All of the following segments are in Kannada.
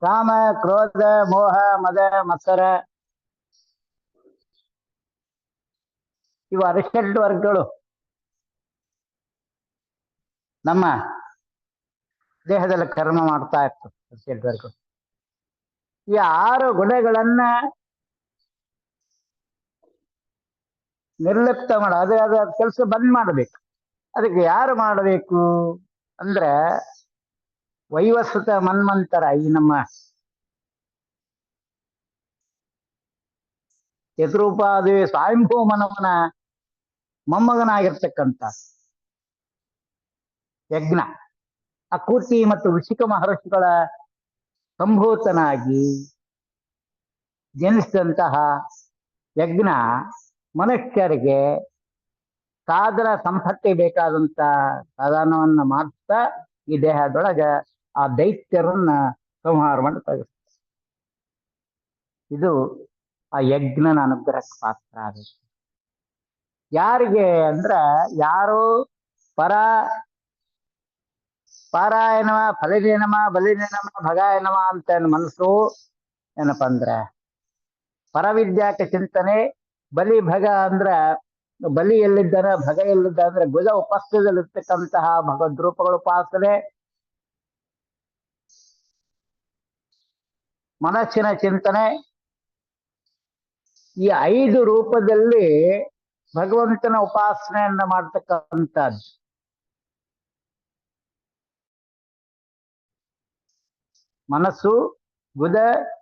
ಕಾಮ, ಕ್ರೋಧ, ಮೋಹ, ಮದ, ಮತ್ಸರ. ಇವು ಅರಿಷ್ಟೆಡ್ ವರ್ಗಗಳು. ನಮ್ಮ ದೇಹದಲ್ಲಿ ಕರ್ಮ ಮಾಡ್ತಾ ಇರ್ತದೆ ಅರಿಷ್ಟೆಡ್ ವರ್ಗಗಳು. ಈ ಆರು ಗುಣಗಳನ್ನ ನಿರ್ಲಿಪ್ತ ಮಾಡ. ಅದೇ, ಅದ ಕೆಲಸ ಬಂದ್ ಮಾಡಬೇಕು. ಅದಕ್ಕೆ ಯಾರು ಮಾಡಬೇಕು ಅಂದ್ರೆ ವೈವಸ್ವತ ಮನ್ಮಂತರ ಈ ನಮ್ಮ ಯದ್ರೂಪಾದಿ ಸ್ವಾಯಂಭೂ ಮನವನ ಮೊಮ್ಮಗನಾಗಿರ್ತಕ್ಕಂಥ ಯಜ್ಞ. ಅಕೂರ್ತಿ ಮತ್ತು ಋಷಿಕ ಮಹರ್ಷಿಗಳ ಸಂಭೂತನಾಗಿ ಜನಿಸಿದಂತಹ ಯಜ್ಞ ಮನುಷ್ಯರಿಗೆ ಸಾಧನ ಸಂಪತ್ತಿ ಬೇಕಾದಂತ ಸಾಧನವನ್ನ ಮಾಡ್ತಾ ಈ ದೇಹದೊಳಗೆ ಆ ದೈತ್ಯರನ್ನ ಸಂಹಾರ ಮಾಡಿ ಇದು ಆ ಯಜ್ಞನ ಅನುಗ್ರಹ ಪಾತ್ರ ಆಗುತ್ತೆ ಯಾರಿಗೆ ಅಂದ್ರ ಯಾರು ಪರ ಪಾರಾಯಣಮ ಫಲನೇನಮ ಬಲಿನೇನಮ ಭಗಾಯನಮ ಅಂತ ಮನಸ್ಸು ಏನಪ್ಪ ಅಂದ್ರ ಪರವಿದ್ಯಾಕ ಚಿಂತನೆ, ಬಲಿ ಭಗ ಅಂದ್ರ ಬಲಿ ಎಲ್ಲಿದ್ದಾನೆ ಭಗ ಎಲ್ಲಿದ್ದ ಅಂದ್ರೆ ಗುಜ ಉಪಸ್ಥಿತದಲ್ಲಿರ್ತಕ್ಕಂತಹ ಭಗವದ್ ಉಪಾಸನೆ ಮನಸ್ಸಿನ ಚಿಂತನೆ. ಈ ಐದು ರೂಪದಲ್ಲಿ ಭಗವಂತನ ಉಪಾಸನೆಯನ್ನ ಮಾಡ್ತಕ್ಕಂಥದ್ದು. ಮನಸ್ಸು, ಬುಧ,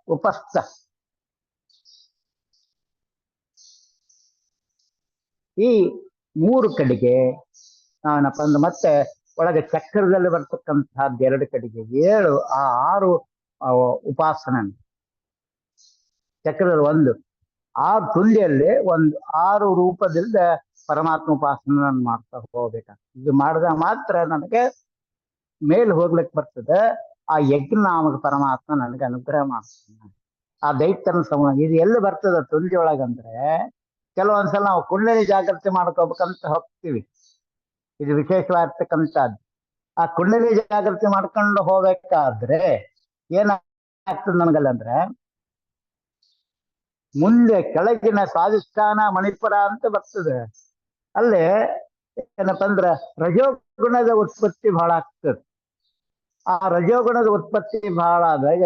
ಉಪಸ್ಥ. ಈ ಮೂರು ಕಡೆಗೆ ನಾವೇನಪ್ಪ ಅಂದ್ರೆ ಮತ್ತೆ ಒಳಗೆ ಚಕ್ರದಲ್ಲಿ ಬರ್ತಕ್ಕಂತಹದ್ದು ಎರಡು ಕಡೆಗೆ. ಏಳು, ಆ ಆರು ಉಪಾಸನ ಚಕ್ರದ ಒಂದು. ಆರು ತುಂಡಿಯಲ್ಲಿ ಒಂದು ಆರು ರೂಪದಿಂದ ಪರಮಾತ್ಮ ಉಪಾಸನ ಮಾಡ್ತಾ ಹೋಗ್ಬೇಕಾಗ್ತದೆ. ಇದು ಮಾಡಿದ ಮಾತ್ರ ನನಗೆ ಮೇಲೆ ಹೋಗ್ಲಿಕ್ಕೆ ಬರ್ತದೆ. ಆ ಯಜ್ಞ ನಾಮಕ ಪರಮಾತ್ಮ ನನಗೆ ಅನುಗ್ರಹ ಮಾಡ್ತಾನೆ. ಆ ದೈತ್ಯನ ಸಮ ಇದು ಎಲ್ಲಿ ಬರ್ತದೆ ಒಳಗಂದ್ರೆ ಕೆಲವೊಂದ್ಸಲ ನಾವು ಕುಂಡಲಿ ಜಾಗೃತಿ ಮಾಡ್ಕೋಬೇಕಂತ ಹೋಗ್ತೀವಿ. ಇದು ವಿಶೇಷವಾಗಿರ್ತಕ್ಕಂಥದ್ದು. ಆ ಕುಂಡಲಿ ಜಾಗೃತಿ ಮಾಡ್ಕೊಂಡು ಹೋಗ್ಬೇಕಾದ್ರೆ ಏನಾಗ್ತದೆ ನನಗಲ್ಲ ಅಂದ್ರೆ, ಮುಂದೆ ಕೆಳಗಿನ ಸ್ವಾಧಿಷ್ಠಾನ ಮಣಿಪುರ ಅಂತ ಬರ್ತದೆ. ಅಲ್ಲಿ ಏನಪ್ಪ ಅಂದ್ರೆ ರಜೋಗುಣದ ಉತ್ಪತ್ತಿ ಬಹಳ ಆಗ್ತದೆ. ಆ ರಜೋಗುಣದ ಉತ್ಪತ್ತಿ ಬಹಳ ಆದಾಗ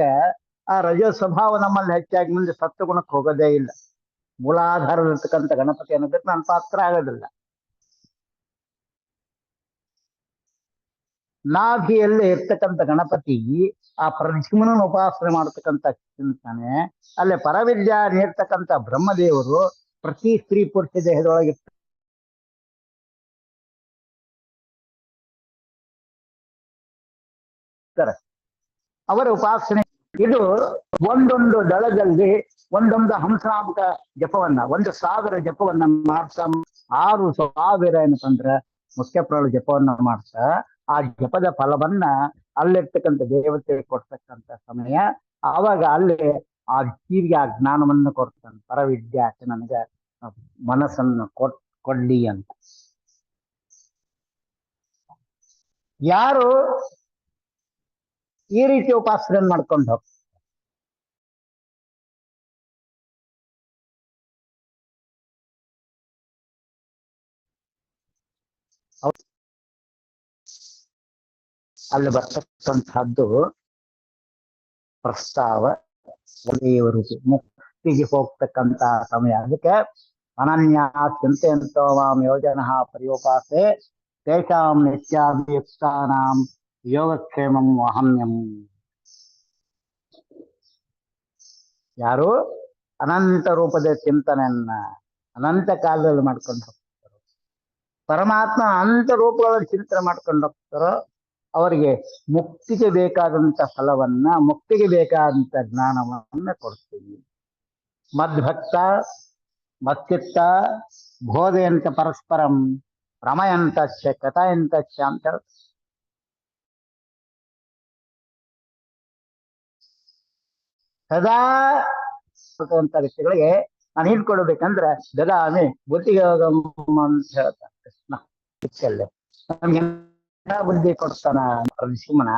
ಆ ರಜೋ ಸ್ವಭಾವ ನಮ್ಮಲ್ಲಿ ಹೆಚ್ಚಾಗಿ ಮುಂದೆ ಸತ್ವಗುಣಕ್ಕೆ ಹೋಗೋದೇ ಇಲ್ಲ. ಮೂಲಾಧಾರದಲ್ಲಿರ್ತಕ್ಕಂಥ ಗಣಪತಿ ಅನ್ನೋದಕ್ಕೆ ನಾನು ಪಾತ್ರ ಆಗೋದಿಲ್ಲ. ನಾಭಿಯಲ್ಲಿ ಇರ್ತಕ್ಕಂಥ ಗಣಪತಿ ಆ ಪ್ರತಿಮನ ಉಪಾಸನೆ ಮಾಡತಕ್ಕಂಥ ಚಿಂತನೆ ಅಲ್ಲಿ ಪರವಿದ್ಯಾ ನೀಡ್ತಕ್ಕಂಥ ಬ್ರಹ್ಮದೇವರು ಪ್ರತಿ ಸ್ತ್ರೀ ಪುರುಷ ದೇಹದೊಳಗೆ ಅವರ ಉಪಾಸನೆ ಇದು ಒಂದೊಂದು ದಳದಲ್ಲಿ ಒಂದೊಂದು ಹಂಸಾಮಕ ಜಪವನ್ನ, ಒಂದು ಸಾವಿರ ಜಪವನ್ನ ಮಾಡ್ತಾ ಆರು ಸಾವಿರ ಏನಪ್ಪಂದ್ರ ಮುಖ್ಯ ಪ್ರಾಣ ಜಪವನ್ನ ಮಾಡ್ತಾ ಆ ಜಪದ ಫಲವನ್ನ ಅಲ್ಲಿರ್ತಕ್ಕಂಥ ದೇವತೆ ಕೊಡ್ತಕ್ಕಂತ ಸಮಯ, ಆವಾಗ ಅಲ್ಲಿ ಆ ಜೀವಿಗೆ ಆ ಜ್ಞಾನವನ್ನು ಕೊಡ್ತಾನೆ. ಪರವಿದ್ಯಾಕೆ ನನಗೆ ಮನಸ್ಸನ್ನು ಕೊಟ್, ಕೊಡ್ಲಿ ಅಂತ. ಯಾರು ಈ ರೀತಿ ಉಪಾಸನೆ ಮಾಡ್ಕೊಂಡು ಹೋಗ್ತಾರೆ? ಅಲ್ಲಿ ಬರ್ತಕ್ಕಂಥದ್ದು ಪ್ರಸ್ತಾವ ದೇವರು ಮುಕ್ತಿಗೆ ಹೋಗ್ತಕ್ಕಂತ ಸಮಯ. ಅದಕ್ಕೆ ಅನನ್ಯ ಚಿಂತೆಯಂತೋ ಮಾಂ ಯೋಜನ ಪರ್ಯೋಪಾಸೆ ತೇಷಾಂ ನಿತ್ಯಾಭಿಯುಕ್ತಾನಾಂ ಯೋಗಕ್ಷೇಮಂ ಅಹಮ್ಯಂ. ಯಾರು? ಅನಂತ ರೂಪದ ಚಿಂತನೆಯನ್ನ ಅನಂತ ಕಾಲದಲ್ಲಿ ಮಾಡ್ಕೊಂಡು ಹೋಗ್ತಾರೋ, ಪರಮಾತ್ಮ ಅನಂತ ರೂಪಗಳ ಚಿಂತನೆ ಮಾಡ್ಕೊಂಡು ಹೋಗ್ತಾರೋ ಅವರಿಗೆ ಮುಕ್ತಿಗೆ ಬೇಕಾದಂತ ಫಲವನ್ನ, ಮುಕ್ತಿಗೆ ಬೇಕಾದಂತ ಜ್ಞಾನವನ್ನ ಕೊಡ್ತೀನಿ ಮದ್ಭಕ್ತ ಮತ್ತಿತ್ತ ಬೋಧೆಯಂತ ಪರಸ್ಪರಂ ರಮಯಂತ ಕಥಾಯಂತ ಅಂತ ಹೇಳ್ತಾರೆ. ಸದಾ ಅಂತ ವ್ಯಕ್ತಿಗಳಿಗೆ ನಾನು ಹೇಳ್ಕೊಡ್ಬೇಕಂದ್ರೆ, ದದಾಮಿ, ಬುದ್ಧಿಯೋಗಂ ಅಂತ ಹೇಳ್ತಾನೆ ಕೃಷ್ಣ. ನಮ್ಗೆ ಬುದ್ಧಿ ಕೊಡ್ತಾನ ನರಸಿಂಹನ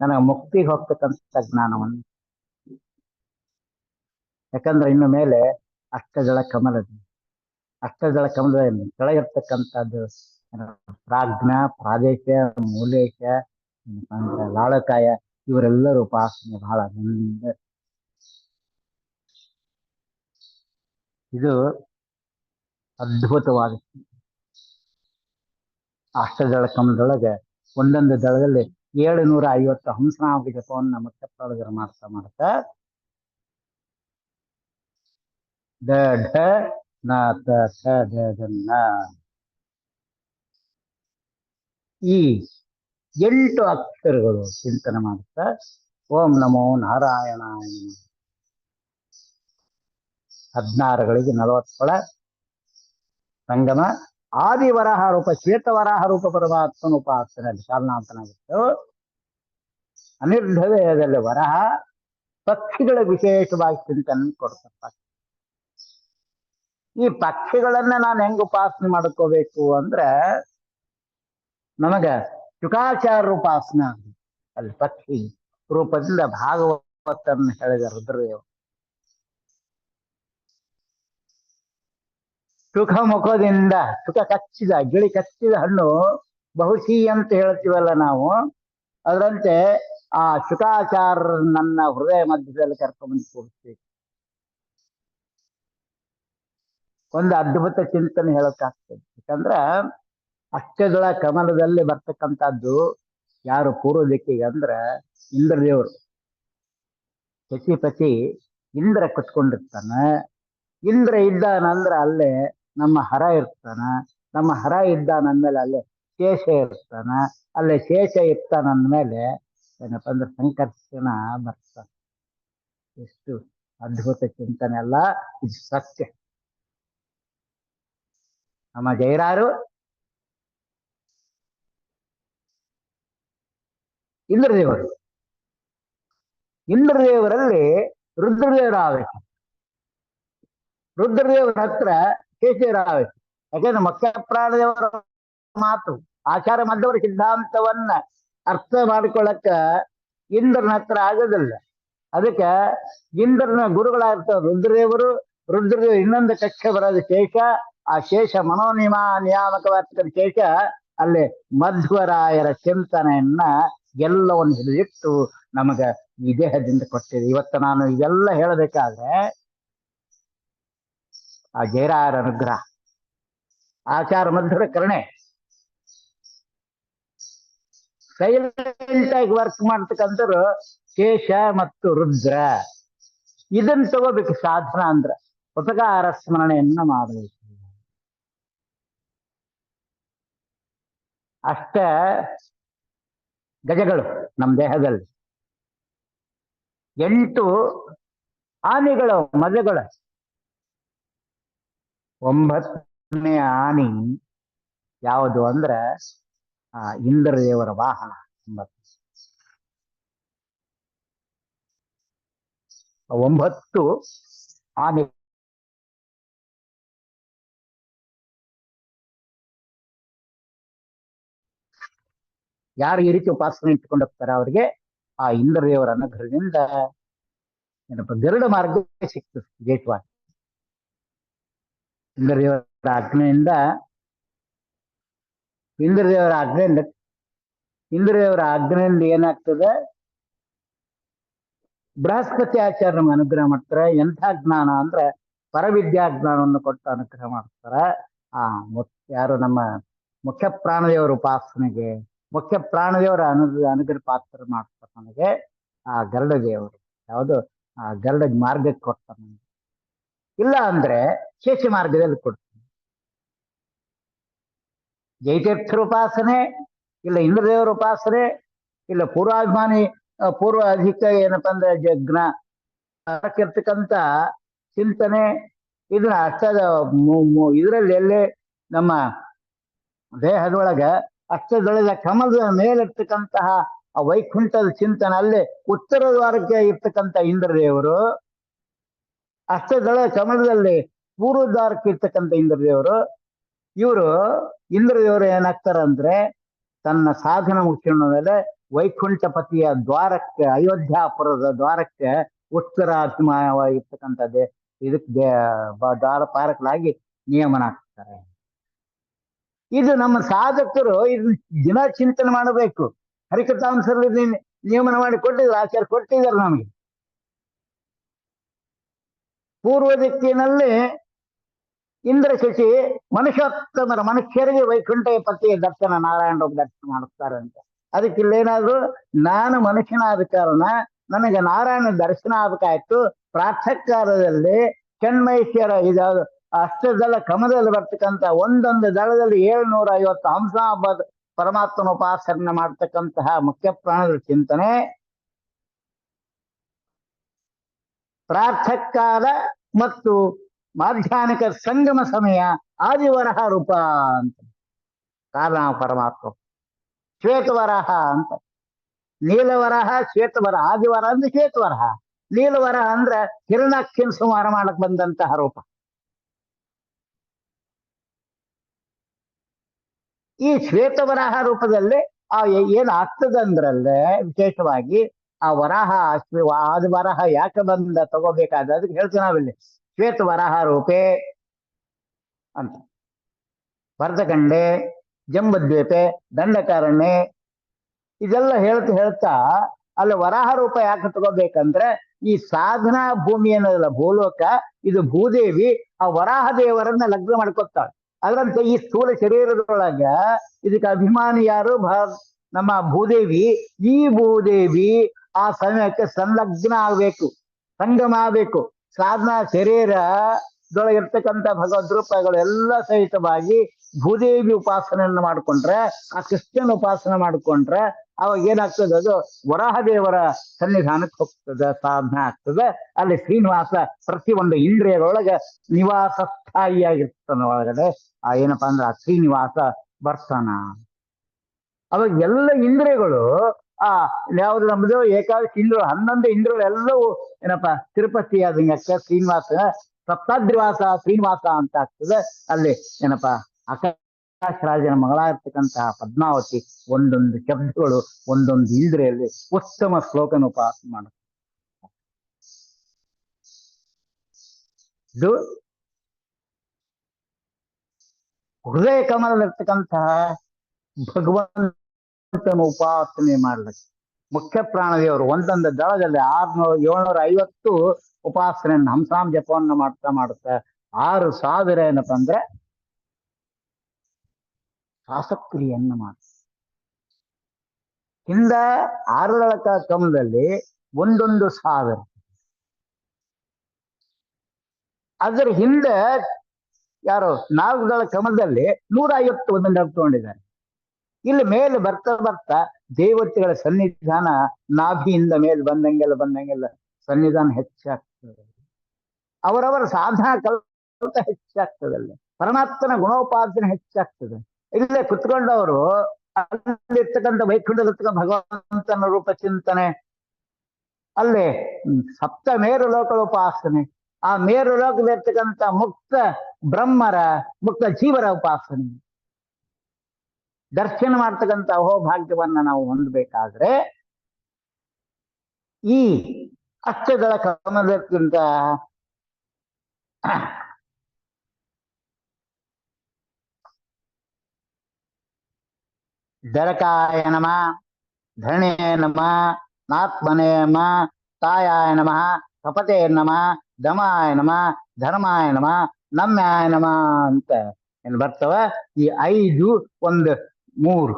ನನಗೆ ಮುಕ್ತಿಗೆ ಹೋಗ್ತಕ್ಕಂಥ ಜ್ಞಾನವನ್ನು ಯಾಕಂದ್ರೆ ಇನ್ನು ಮೇಲೆ ಅಷ್ಟದಳ ಕಮಲದ ಅಷ್ಟದಳ ಕಮಲದ ಕೆಳಗಿರ್ತಕ್ಕಂಥದ್ದು ಪ್ರಾಜ್ಞ ಪ್ರಾದೇಶ ಮೂಲೇಶ ಲಾಳಕಾಯ, ಇವರೆಲ್ಲರೂ ಉಪಾಸನೆ ಬಹಳ ಇದು ಅದ್ಭುತವಾದ ಅಷ್ಟದಳ ಕಮಲದೊಳಗೆ ಒಂದೊಂದು ದಳದಲ್ಲಿ ಏಳು ನೂರ ಐವತ್ತು ಹಂಸನಾಮ ಜಪವನ್ನು ಮತ್ತೆ ಪ್ರೊಳಗರ ಮಾಡ್ತಾ ಮಾಡ್ತಾ ಡ ಢ, ನ, ತ ದ ದ ನ ಈ ಎಂಟು ಅಕ್ಷರಗಳು ಚಿಂತನೆ ಮಾಡುತ್ತಾ ಓಂ ನಮೋ ನಾರಾಯಣ. ಹದಿನಾರುಗಳಿಗೆ ನಲವತ್ತೊಳ ಸಂಗಮ ಆದಿವರಾಹ ರೂಪ ಶ್ವೇತವರಾಹ ರೂಪ ಪರಮಾತ್ಮನ ಉಪಾಸನೆ ಕಾರಣಾಂತನಾಗಿತ್ತು ಅನಿರ್ಧವೇಯದಲ್ಲಿ ವರಹ ಪಕ್ಷಿಗಳ ವಿಶೇಷವಾಗಿ ಚಿಂತನೆ ಕೊಡ್ತಾರೆ ಈ ಪಕ್ಷಿಗಳನ್ನ ನಾನು ಹೆಂಗ ಉಪಾಸನೆ ಮಾಡ್ಕೋಬೇಕು ಅಂದ್ರೆ ನಮಗ ಶುಕಾಚಾರ ಉಪಾಸನೆ. ಅಲ್ಲಿ ಪಕ್ಷಿ ರೂಪದಿಂದ ಭಾಗವತನ್ನು ಹೇಳಿದ ರುದ್ರದೇವ ಸುಖ ಮುಖದಿಂದ, ಸುಖ ಕಚ್ಚಿದ, ಗಿಳಿ ಕಚ್ಚಿದ ಹಣ್ಣು ಬಹುಶಿ ಅಂತ ಹೇಳ್ತೀವಲ್ಲ ನಾವು. ಅದರಂತೆ ಆ ಶುಕಾಚಾರ ನನ್ನ ಹೃದಯ ಮಧ್ಯದಲ್ಲಿ ಕರ್ಕೊಂಡ್ಬಂದು ಕೂರಿಸ್ಬೇಕು ಒಂದು ಅದ್ಭುತ ಚಿಂತನೆ ಹೇಳೋಕ್ಕಾಗ್ತದೆ. ಯಾಕಂದ್ರ ಅಷ್ಟದಳ ಕಮಲದಲ್ಲಿ ಬರ್ತಕ್ಕಂಥದ್ದು ಯಾರು ಪೂರ್ವ ದಿಕ್ಕಿಗೆ ಅಂದ್ರ ಇಂದ್ರದೇವರು. ಪತಿ ಇಂದ್ರ ಕುತ್ಕೊಂಡಿರ್ತಾನ. ಇಂದ್ರ ಇದ್ದಾನಂದ್ರ ಅಲ್ಲೇ ನಮ್ಮ ಹರ ಇರ್ತಾನ, ನಮ್ಮ ಹರ ಇದ್ದಾನಂದ್ಮೇಲೆ ಅಲ್ಲೇ ಶೇಷ ಇರ್ತಾನ, ಅಲ್ಲೇ ಶೇಷ ಇರ್ತಾನಂದ್ಮೇಲೆ ಏನಪ್ಪ ಅಂದ್ರೆ ಸಂಕರ್ಷಣ ಬರ್ತಾನ. ಎಷ್ಟು ಅದ್ಭುತ ಚಿಂತನೆ ಅಲ್ಲ, ಇದು ಸತ್ಯ. ನಮ್ಮ ಜೈರಾರು ಇಂದ್ರದೇವರು. ಇಂದ್ರದೇವರಲ್ಲಿ ರುದ್ರದೇವರ ಆವೇಶ. ರುದ್ರದೇವರ ಹತ್ರ ಯಾಕಂದ್ರೆ ಮುಖ್ಯ ಪ್ರಾಣದೇವರ ಮಾತು, ಆಚಾರ ಮಧ್ಯವರ ಸಿದ್ಧಾಂತವನ್ನ ಅರ್ಥ ಮಾಡ್ಕೊಳಕ್ಕ ಇಂದ್ರನ ಹತ್ರ ಆಗೋದಿಲ್ಲ. ಅದಕ್ಕೆ ಇಂದ್ರನ ಗುರುಗಳಾಗ್ತಾವ ರುದ್ರದೇವರು ರುದ್ರದೇವರು ಇನ್ನೊಂದು ಕಕ್ಷೆ ಬರೋದು ಶೇಷ, ಆ ಶೇಷ ಮನೋನಿಮ ನಿಯಾಮಕವಾದ ಶೇಷ, ಅಲ್ಲಿ ಮಧ್ವರಾಯರ ಚಿಂತನೆಯನ್ನ ಎಲ್ಲವನ್ನು ಹಿಡಿದಿಟ್ಟು ನಮಗ ಈ ದೇಹದಿಂದ ಕೊಟ್ಟಿದೆ. ಇವತ್ತು ನಾನು ಇದೆಲ್ಲ ಹೇಳಬೇಕಾದ್ರೆ ಆ ಜೈರಾಯರ ಅನುಗ್ರಹ, ಆಚಾರ ಮಧ್ವರ ಕರುಣೆ. ಸೈಲೆಂಟ್ ಆಗಿ ವರ್ಕ್ ಮಾಡ್ತಕ್ಕಂಥವ್ರು ಕೇಶ ಮತ್ತು ರುದ್ರ. ಇದನ್ನ ತಗೋಬೇಕು ಸಾಧನ ಅಂದ್ರ, ಉಪಕಾರ ಸ್ಮರಣೆಯನ್ನ ಮಾಡಬೇಕು. ಅಷ್ಟ ಗಜಗಳು ನಮ್ಮ ದೇಹದಲ್ಲಿ. ಎಂಟು ಆನೆಗಳು ಮಜಗಳು. ಒಂಬತ್ತನೇ ಆನಿ ಯಾವುದು ಅಂದ್ರ, ಆ, ಇಂದ್ರದೇವರ ವಾಹನ ಒಂಬತ್ತು. ಒಂಬತ್ತು ಆನೆ. ಯಾರು ಈ ರೀತಿ ಉಪಾಸನೆ ಇಟ್ಕೊಂಡು ಹೋಗ್ತಾರ ಅವ್ರಿಗೆ? ಆ ಇಂದ್ರದೇವರ ಅನುಗ್ರಹದಿಂದ ಏನಪ್ಪ, ಗರುಡ ಮಾರ್ಗ ಸಿಕ್ತು ಜೇಟ್ವಾಗಿ ಇಂದ್ರದೇವರ ಆಜ್ಞೆಯಿಂದ ಇಂದ್ರದೇವರ ಆಜ್ಞೆಯಿಂದ ಇಂದ್ರದೇವರ ಆಜ್ಞೆಯಿಂದ ಏನಾಗ್ತದೆ? ಬೃಹಸ್ಪತಿ ಆಚಾರ್ಯ ಅನುಗ್ರಹ ಮಾಡ್ತಾರೆ. ಎಂಥ ಜ್ಞಾನ ಅಂದ್ರೆ ಪರವಿದ್ಯಾ ಜ್ಞಾನವನ್ನು ಕೊಟ್ಟು ಅನುಗ್ರಹ ಮಾಡ್ತಾರೆ. ಆ ಯಾರು ನಮ್ಮ ಮುಖ್ಯ ಪ್ರಾಣದೇವರ ಉಪಾಸನೆಗೆ, ಮುಖ್ಯ ಪ್ರಾಣದೇವರ ಅನು, ಅನುಗ್ರಹ ಪಾತ್ರ ಮಾಡ್ತಾರೆ ನನಗೆ ಆ ಗರುಡ ದೇವರು ಯಾವುದು? ಆ ಗರುಡ ಮಾರ್ಗಕ್ಕೆ ಕೊಡ್ತಾರೆ ನನಗೆ ಇಲ್ಲ ಅಂದ್ರೆ ಶೇಷ ಮಾರ್ಗದಲ್ಲಿ ಕೊಡ್ತೀನಿ. ಜೈತೀರ್ಥರ ಉಪಾಸನೆ ಇಲ್ಲ ಇಂದ್ರದೇವರ ಉಪಾಸನೆ ಇಲ್ಲ ಪೂರ್ವಾಭಿಮಾನಿ ಪೂರ್ವ ಅಧಿಕ ಏನಪ್ಪ ಅಂದ್ರೆ ಜಗ್ನ ಇರ್ತಕ್ಕಂಥ ಚಿಂತನೆ, ಇದನ್ನ ಅಷ್ಟದ ಇದರಲ್ಲಿ ಎಲ್ಲೇ ನಮ್ಮ ದೇಹದೊಳಗ ಅಷ್ಟದೊಳಗ ಕಮಲದ ಮೇಲಿರ್ತಕ್ಕಂತಹ ಆ ವೈಕುಂಠದ ಚಿಂತನೆ, ಅಲ್ಲೇ ಉತ್ತರ ದ್ವಾರಕ್ಕೆ ಇರ್ತಕ್ಕಂಥ ಇಂದ್ರದೇವರು ಅಷ್ಟದೊಳಗ ಕಮಲದಲ್ಲಿ ಇರ್ತಕ್ಕಂಥ ಇಂದ್ರದೇವರು, ಇವರು ಇಂದ್ರದೇವರು ಏನಾಗ್ತಾರಂದ್ರೆ ತನ್ನ ಸಾಧನ ಮುಗಿಸ್ಕೊಂಡ ಮೇಲೆ ವೈಕುಂಠಪತಿಯ ದ್ವಾರಕ್ಕೆ, ಅಯೋಧ್ಯಾಪುರದ ದ್ವಾರಕ್ಕೆ ಉತ್ತರಾತ್ಮವಾಗಿರ್ತಕ್ಕಂಥದ್ದೇ ಇದಕ್ಕೆ ದ್ವಾರ ಪಾರಕಲಾಗಿ ನಿಯಮನ ಆಗ್ತಾರೆ ಇದು ನಮ್ಮ ಸಾಧಕರು ಇದನ್ನ ದಿನ ಚಿಂತನೆ ಮಾಡಬೇಕು. ಹರಿಕಥಾಂಸರಲ್ಲಿ ನಿಯಮನ ಮಾಡಿ ಕೊಟ್ಟಿದ್ರು ಆಚಾರ ಕೊಟ್ಟಿದ್ದಾರೆ ನಮಗೆ. ಪೂರ್ವ ದಿಕ್ಕಿನಲ್ಲಿ ಇಂದ್ರ ಶಶಿ ಮನುಷ್ಯೋತ್ತಮರ ಮನುಷ್ಯರಿಗೆ ವೈಕುಂಠ ಪತಿಯ ದರ್ಶನ ನಾರಾಯಣ ದರ್ಶನ ಮಾಡುತ್ತಾರೆ ಅಂತ. ಅದಕ್ಕೆ ಇಲ್ಲೇನಾದ್ರು ನಾನು ಮನುಷ್ಯನಾದ ಕಾರಣ ನನಗೆ ನಾರಾಯಣ ದರ್ಶನ ಆಗಬೇಕಾಯ್ತು ಪ್ರಾತಃಕಾಲದಲ್ಲಿ ಚೆನ್ಮೈಶ್ವರ ಇದಾದ ಅಷ್ಟದಳ ಕಮದಲ್ಲಿ ಬರ್ತಕ್ಕಂಥ ಒಂದೊಂದು ದಳದಲ್ಲಿ ಏಳ್ನೂರ ಐವತ್ತು ಹಂಸಾಬಾದ್ ಪರಮಾತ್ಮನ ಉಪಾಸನೆ ಮಾಡ್ತಕ್ಕಂತಹ ಮುಖ್ಯ ಪ್ರಾಣದ ಚಿಂತನೆ ಪ್ರಾತಃಕಾಲ ಮತ್ತು ಮಾಧ್ಯಾನಿಕ ಸಂಗಮ ಸಮಯ ಆದಿವರಹ ರೂಪ ಅಂತ. ಕಾಲ ಪರಮಾತ್ಮ. ಶ್ವೇತವರಹ ಅಂತ. ನೀಲವರಹ, ಶ್ವೇತವರ ಆದಿವರ ಅಂದ್ರೆ ಶ್ವೇತವರಹ. ನೀಲವರ ಅಂದ್ರೆ ಹಿರಣಾಕ್ಷಿನ ಸುಮಾರ ಮಾಡಕ್ ಬಂದಂತಹ ರೂಪ. ಈ ಶ್ವೇತವರಹ ರೂಪದಲ್ಲಿ ಆ ಏನಾಗ್ತದೆ ಅಂದ್ರಲ್ಲೇ ವಿಶೇಷವಾಗಿ ಆ ವರಾಹ ಆದ ವರಾಹ ಯಾಕೆ ಬಂದ ತಗೋಬೇಕಾದ ಅದಕ್ಕೆ ಹೇಳ್ತೀವಿ ನಾವಿಲ್ಲಿ. ಶ್ವೇತ ವರಾಹ ರೂಪೇ ಅಂತ. ಭರತಖಂಡೆ ಜಂಬದ್ವೀಪೆ, ದಂಡಕಾರಣ್ಯ, ಇದೆಲ್ಲ ಹೇಳ್ತಾ ಹೇಳ್ತಾ ಅಲ್ಲಿ ವರಾಹ ರೂಪ ಯಾಕೆ ತಗೋಬೇಕಂದ್ರೆ ಈ ಸಾಧನಾ ಭೂಮಿ ಅನ್ನೋದಲ್ಲ ಭೂಲೋಕ, ಇದು ಭೂದೇವಿ ಆ ವರಾಹ ದೇವರನ್ನ ಲಗ್ನ ಮಾಡ್ಕೊತಾಳೆ. ಅದರಂತೆ ಈ ಸ್ಥೂಲ ಶರೀರದೊಳಗ ಇದಕ್ಕೆ ಅಭಿಮಾನಿ ಯಾರು? ನಮ್ಮ ಭೂದೇವಿ. ಈ ಭೂದೇವಿ ಆ ಸಮಯಕ್ಕೆ ಸಂಲಗ್ನ ಆಗ್ಬೇಕು, ಸಂಗಮ ಆಗ್ಬೇಕು. ಸಾಧನಾ ಶರೀರದೊಳಗಿರ್ತಕ್ಕಂಥ ಭಗವದ್ ರೂಪಗಳು ಎಲ್ಲ ಸಹಿತವಾಗಿ ಭೂದೇವಿ ಉಪಾಸನೆಯನ್ನು ಮಾಡಿಕೊಂಡ್ರೆ, ಆ ಕೃಷ್ಣನ ಉಪಾಸನೆ ಮಾಡಿಕೊಂಡ್ರೆ ಅವಾಗ ಏನಾಗ್ತದೆ ಅದು? ವರಾಹ ದೇವರ ಸನ್ನಿಧಾನಕ್ಕೆ ಹೋಗ್ತದೆ, ಸಾಧನ ಆಗ್ತದೆ. ಅಲ್ಲಿ ಶ್ರೀನಿವಾಸ ಪ್ರತಿ ಒಂದು ಇಂದ್ರಿಯಗಳೊಳಗೆ ನಿವಾಸ ಸ್ಥಾಯಿಯಾಗಿರ್ತಾನ ಒಳಗಡೆ. ಆ ಏನಪ್ಪಾ ಅಂದ್ರೆ ಆ ಶ್ರೀನಿವಾಸ ಬರ್ತಾನ. ಅವಾಗ ಎಲ್ಲ ಇಂದ್ರಿಯಗಳು ಆ ಯಾವ್ದು ನಮ್ದು ಏಕಾದಶಿ ಇಂದ್ರ ಹನ್ನೊಂದು ಇಂದ್ರಗಳು ಎಲ್ಲವೂ ಏನಪ್ಪ, ತಿರುಪತಿ ಆದಂಗೆ ಶ್ರೀನಿವಾಸ, ಸಪ್ತಾದ್ರಿವಾಸ, ಶ್ರೀನಿವಾಸ ಅಂತ ಆಗ್ತದೆ. ಅಲ್ಲಿ ಏನಪ್ಪಾ, ಆಕಾಶರಾಜನ ಮಗಳಾಗಿರ್ತಕ್ಕಂತಹ ಪದ್ಮಾವತಿ ಒಂದೊಂದು ಶಬ್ದಗಳು, ಒಂದೊಂದು ಇಂದ್ರಿಯಲ್ಲಿ ಉತ್ತಮ ಶ್ಲೋಕನ ಉಪಾಸ ಮಾಡುತ್ತೆ. ಇದು ಹೃದಯ ಕಮಲದಲ್ಲಿರ್ತಕ್ಕಂತಹ ಭಗವಂತನ ಉಪಾಸನೆ ಮಾಡ್ಲಿಕ್ಕೆ ಮುಖ್ಯ ಪ್ರಾಣದೇವರು ಒಂದೊಂದು ದಳದಲ್ಲಿ ಆರ್ನೂರ, ಏಳ್ನೂರ ಐವತ್ತು ಉಪಾಸನೆಯನ್ನು ಹಂಸಾಮ್ ಜಪವನ್ನು ಮಾಡ್ತಾ ಮಾಡ್ತಾ ಆರು ಸಾವಿರ ಏನಪ್ಪ ಅಂದ್ರೆ ಶ್ವಾಸಕ್ರಿಯೆಯನ್ನು ಮಾಡ ಹಿಂದ ಆರಳಕ ಕಮಲದಲ್ಲಿ ಒಂದೊಂದು ಸಾವಿರ. ಅದರ ಹಿಂದೆ ಯಾರು ನಾಲ್ಕುಗಳ ಕಮಲದಲ್ಲಿ ನೂರ ಐವತ್ತು ಒಂದೊಂದು ತಗೊಂಡಿದ್ದಾರೆ ಇಲ್ಲಿ ಮೇಲೆ ಬರ್ತಾ ಬರ್ತಾ ದೇವತೆಗಳ ಸನ್ನಿಧಾನ ನಾಭಿಯಿಂದ ಮೇಲೆ ಬಂದಂಗೆಲ್ಲ ಬಂದಂಗೆಲ್ಲ ಸನ್ನಿಧಾನ ಹೆಚ್ಚಾಗ್ತದೆ. ಅವರವರ ಸಾಧನಾ ಕಲ್ಪ ಹೆಚ್ಚಾಗ್ತದೆ ಅಲ್ಲಿ ಪರಮಾತ್ಮನ ಗುಣೋಪಾಸನೆ ಹೆಚ್ಚಾಗ್ತದೆ. ಇಲ್ಲೇ ಕುತ್ಕೊಂಡವರು ಅಲ್ಲಿರ್ತಕ್ಕಂಥ ವೈಕುಂಠದಲ್ಲಿರ್ತಕ್ಕಂಥ ಭಗವಂತನ ರೂಪ ಚಿಂತನೆ. ಅಲ್ಲಿ ಸಪ್ತ ಮೇರು ಉಪಾಸನೆ ಆ ಮೇರು ಲೋಕದಲ್ಲಿರ್ತಕ್ಕಂಥ ಮುಕ್ತ ಬ್ರಹ್ಮರ, ಮುಕ್ತ ಜೀವರ ಉಪಾಸನೆ. ದರ್ಶನ ಮಾಡ್ತಕ್ಕಂಥ ಅಹೋಭಾಗ್ಯವನ್ನ ನಾವು ಹೊಂದಬೇಕಾದ್ರೆ ಈ ಅಷ್ಟದಳ ಕಮಲಕ್ಕಿಂತ ದರಕಾಯ ನಮ, ಧರಣೆ ನಮ ಆತ್ಮನೇ ನಮ, ತಾಯಾಯ ನಮಃ ಕಪತೆ ನಮ, ದಮಾಯ ನಮ, ಧರ್ಮಾಯ ನಮ, ನಮ್ಯಾಯ ನಮ ಅಂತ ಏನ್ ಬರ್ತವ? ಈ ಐದು ಒಂದು ಮೂರು.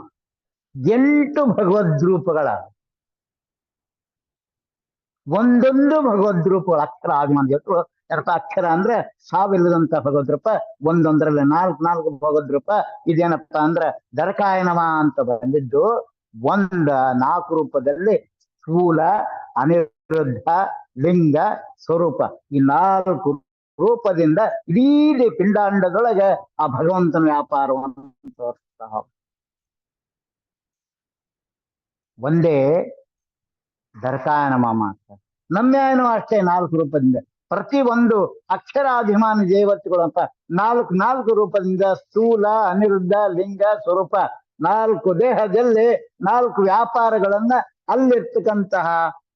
ಎಂಟು ಭಗವದ್ರೂಪಗಳ. ಒಂದೊಂದು ಭಗವದ್ರೂಪಗಳ ಅಕ್ಷರ ಆಗಮನ ಎರಡ ಅಕ್ಷರ ಅಂದ್ರೆ ಸಾವಿಲ್ಲದಂತ ಭಗವದ್ರೂಪ, ಒಂದೊಂದರಲ್ಲಿ ನಾಲ್ಕು ನಾಲ್ಕು ಭಗವದ್ರೂಪ. ಇದೇನಪ್ಪ ಅಂದ್ರೆ ದರಕಾಯನವ ಅಂತ ಬಂದಿದ್ದು. ಒಂದ ನಾಲ್ಕು ರೂಪದಲ್ಲಿ ಸ್ಥೂಲ, ಅನಿರುದ್ಧ, ಲಿಂಗ ಸ್ವರೂಪ. ಈ ನಾಲ್ಕು ರೂಪದಿಂದ ಇಡೀ ಪಿಂಡಾಂಡದೊಳಗೆ ಆ ಭಗವಂತನ ವ್ಯಾಪಾರವನ್ನು ತೋರಿಸ್ತಾ ಹೋಗ್ತಾರೆ. ಒಂದೇ ದರ್ಶಾಯನಮ ಮಾತ್ರ ನಮ್ಯಾಯನೂ ಅಷ್ಟೇ ನಾಲ್ಕು ರೂಪದಿಂದ. ಪ್ರತಿ ಒಂದು ಅಕ್ಷರಾಭಿಮಾನಿ ದೇವತೆಗಳು ಅಂತ ನಾಲ್ಕು ನಾಲ್ಕು ರೂಪದಿಂದ ಸ್ಥೂಲ, ಅನಿರುದ್ಧ, ಲಿಂಗ, ಸ್ವರೂಪ, ನಾಲ್ಕು ದೇಹದಲ್ಲಿ ನಾಲ್ಕು ವ್ಯಾಪಾರಗಳನ್ನ ಅಲ್ಲಿರ್ತಕ್ಕಂತಹ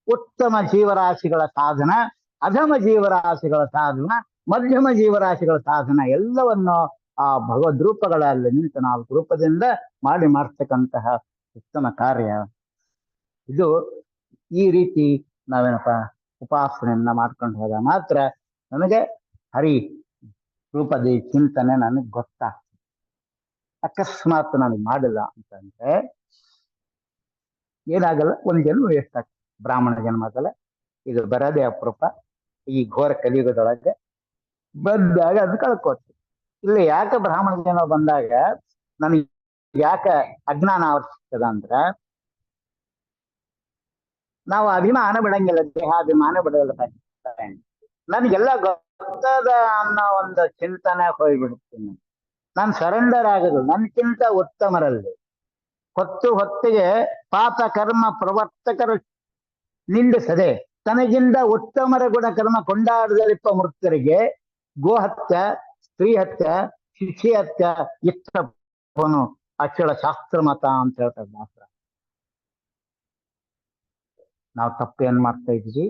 ಉತ್ತಮ ಜೀವರಾಶಿಗಳ ಸಾಧನ, ಅಧಮ ಜೀವರಾಶಿಗಳ ಸಾಧನ, ಮಧ್ಯಮ ಜೀವರಾಶಿಗಳ ಸಾಧನ ಎಲ್ಲವನ್ನು ಆ ಭಗವದ್ ರೂಪಗಳಲ್ಲಿ ನಿಂತು ನಾಲ್ಕು ರೂಪದಿಂದ ಮಾಡಿ ಮಾಡ್ತಕ್ಕಂತಹ ಉತ್ತಮ ಕಾರ್ಯ. ಇದು ಈ ರೀತಿ ನಾವೇನಪ್ಪ ಉಪಾಸನೆಯನ್ನ ಮಾಡ್ಕೊಂಡು ಹೋದ ಮಾತ್ರ ನನಗೆ ಹರಿ ರೂಪದ ಚಿಂತನೆ ನನಗೆ ಗೊತ್ತಾಗ್ತದೆ. ಅಕಸ್ಮಾತ್ ನಾನು ಮಾಡಿಲ್ಲ ಅಂತಂದ್ರೆ ಏನಾಗಲ್ಲ, ಒಂದು ಜನ್ಮ ವೇಸ್ಟ್ ಆಗ್ತದೆ ಬ್ರಾಹ್ಮಣ ಜನ್ಮದಲ್ಲ ಇದು ಬರದೇ ಅಪರೂಪ. ಈ ಘೋರ ಕಲಿಯುಗದೊಳಗೆ ಬಂದಾಗ ಅದು ಕಳ್ಕೋತೀವಿ ಇಲ್ಲಿ ಯಾಕೆ ಬ್ರಾಹ್ಮಣ ಜನ ಬಂದಾಗ ನನಗೆ ಯಾಕೆ ಅಜ್ಞಾನ ಆವರಿಸ್ತದ ಅಂದ್ರ ನಾವು ಅಭಿಮಾನ ಬಿಡಂಗಿಲ್ಲ, ದೇಹಾಭಿಮಾನ ಬಿಡಲ್ಲ ನನಗೆಲ್ಲ ಗೊತ್ತದ ಅನ್ನೋ ಒಂದು ಚಿಂತನೆ ಹೋಗ್ಬಿಡ್ತೀನಿ. ನಾನು ಸರೆಂಡರ್ ಆಗೋದು, ನನ್ಕಿಂತ ಉತ್ತಮರಲ್ಲಿ. ಹೊತ್ತು ಹೊತ್ತಿಗೆ ಪಾಪ ಕರ್ಮ ಪ್ರವರ್ತಕರು ನಿಂದಿಸದೆ, ತನಗಿಂದ ಉತ್ತಮರ ಗುಣ ಕರ್ಮ ಕೊಂಡಾಡದಲಿಪ್ಪ ಮೃತರಿಗೆ ಗೋಹತ್ಯ ಸ್ತ್ರೀ ಹತ್ಯ ಶಿಶಿ ಹತ್ಯ ಇತ್ತ ಅಕ್ಷರ ಶಾಸ್ತ್ರ ಮತ ಅಂತ ಹೇಳ್ತಾರೆ ಮಾತ್ರ. ನಾವು ತಪ್ಪು ಏನ್ ಮಾಡ್ತಾ ಇದ್ವಿ?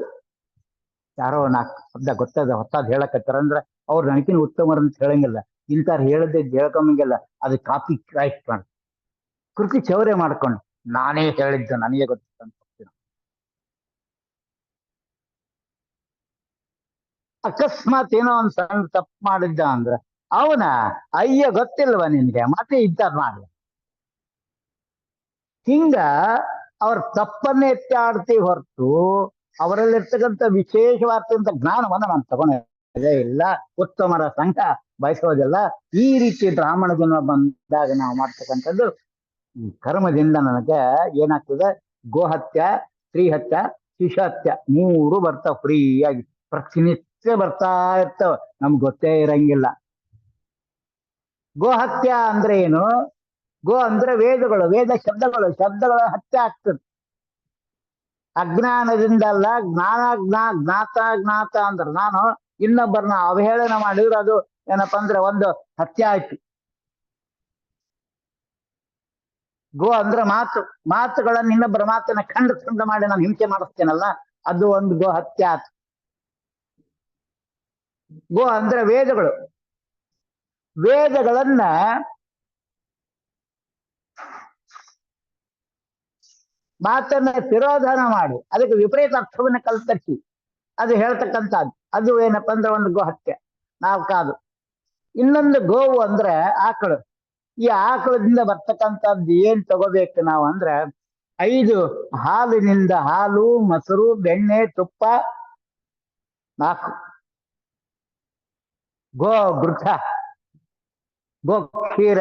ಯಾರೋ ನಾಲ್ಕು ಶಬ್ದ ಗೊತ್ತದ? ಹೊತ್ತಾದ್ ಹೇಳಕತ್ತಾರ ಅಂದ್ರೆ ಅವ್ರು ನನಗಿನ ಉತ್ತಮರು ಅಂತ ಹೇಳಂಗಿಲ್ಲ. ಇಂತಾರ ಹೇಳದೆ ಹೇಳ್ಕೊಂಬಂಗಿಲ್ಲ ಅದು ಕಾಪಿ ಕ್ರಾಯ್ಟ್ ಮಾಡಿ. ಕೃತಿ ಚೌರ್ಯ ಮಾಡ್ಕೊಂಡು ನಾನೇ ಹೇಳಿದ್ದು ನನಗೆ ಗೊತ್ತಿತ್ತು ಅಂತ. ಅಕಸ್ಮಾತ್ ಏನೋ ಒಂದ್ ಸಣ್ಣ ತಪ್ಪು ಮಾಡಿದ್ದ ಅಂದ್ರೆ ಅವನ ಅಯ್ಯ ಗೊತ್ತಿಲ್ವ ನಿನ್ಗೆ? ಮತ್ತೆ ಇದ್ದಾರ ಮಾಡ್ಲ ಹಿಂಗ ಅವ್ರ ತಪ್ಪನ್ನೇ ಎತ್ತಿ ಹೊರತು ಅವರಲ್ಲಿರ್ತಕ್ಕಂಥ ವಿಶೇಷವಾದಂತ ಜ್ಞಾನವನ್ನು ನಾನು ತಗೊಂಡೇ ಇಲ್ಲ, ಉತ್ತಮರ ಸಂಘ ಬಯಸೋದಿಲ್ಲ ಈ ರೀತಿ ಬ್ರಾಹ್ಮಣ ಜನ ಬಂದಾಗ ನಾವು ಮಾಡ್ತಕ್ಕಂಥದ್ದು ಕರ್ಮದಿಂದ ನನಗೆ ಏನಾಗ್ತದೆ? ಗೋಹತ್ಯ, ಸ್ತ್ರೀಹತ್ಯ ಶಿಶಹತ್ಯ ಮೂರು ಬರ್ತಾವ ಫ್ರೀ ಆಗಿ ಪ್ರತಿನಿತ್ಯ ಬರ್ತಾ ಇರ್ತಾವ. ನಮ್ಗೆ ಗೊತ್ತೇ ಇರಂಗಿಲ್ಲ. ಗೋಹತ್ಯ ಅಂದ್ರೆ ಏನು? ಗೋ ಅಂದ್ರೆ ವೇದಗಳು, ವೇದ ಶಬ್ದಗಳು, ಶಬ್ದಗಳ ಹತ್ಯೆ ಆಗ್ತದೆ. ಅಜ್ಞಾನದಿಂದಲ್ಲ ಜ್ಞಾನ ಜ್ಞಾ ಜ್ಞಾತ ಜ್ಞಾತ ಅಂದ್ರೆ. ನಾನು ಇನ್ನೊಬ್ಬರನ್ನ ಅವಹೇಳನ ಮಾಡಿದ್ರು, ಅದು ಏನಪ್ಪಾ ಅಂದ್ರೆ ಒಂದು ಹತ್ಯೆ ಆಯ್ತು. ಗೋ ಅಂದ್ರೆ ಮಾತು, ಮಾತುಗಳನ್ನ ಇನ್ನೊಬ್ಬರ ಮಾತನ್ನ ಖಂಡ ಖಂಡ ಮಾಡಿ ನಾನು ಹಿಂಸೆ ಮಾಡಿಸ್ತೇನಲ್ಲ, ಅದು ಒಂದು ಗೋ ಹತ್ಯೆ ಆಯ್ತು ಗೋ ಅಂದ್ರೆ ವೇದಗಳು. ವೇದಗಳನ್ನ ಮಾತನ್ನ ತಿರೋಧನ ಮಾಡಿ. ಅದಕ್ಕೆ ವಿಪರೀತ ಅರ್ಥವನ್ನ ಕಲ್ತಟ್ಟಿ ಅದು ಹೇಳ್ತಕ್ಕಂಥದ್ದು. ಅದು ಏನಪ್ಪ ಅಂದ್ರೆ ಒಂದು ಗೋ ಹತ್ಯೆ. ನಾವು ಕಾದು. ಇನ್ನೊಂದು ಗೋವು ಅಂದ್ರೆ ಆಕಳು. ಈ ಆಕಳದಿಂದ ಬರ್ತಕ್ಕಂಥದ್ದು ಏನ್ ತಗೋಬೇಕು ನಾವು ಅಂದ್ರೆ ಐದು ಹಾಲಿನಿಂದ ಹಾಲು, ಮೊಸರು, ಬೆಣ್ಣೆ, ತುಪ್ಪ ನಾಲ್ಕು ಗೋ ಗೃಹ ಗೋ ಕ್ಷೀರ.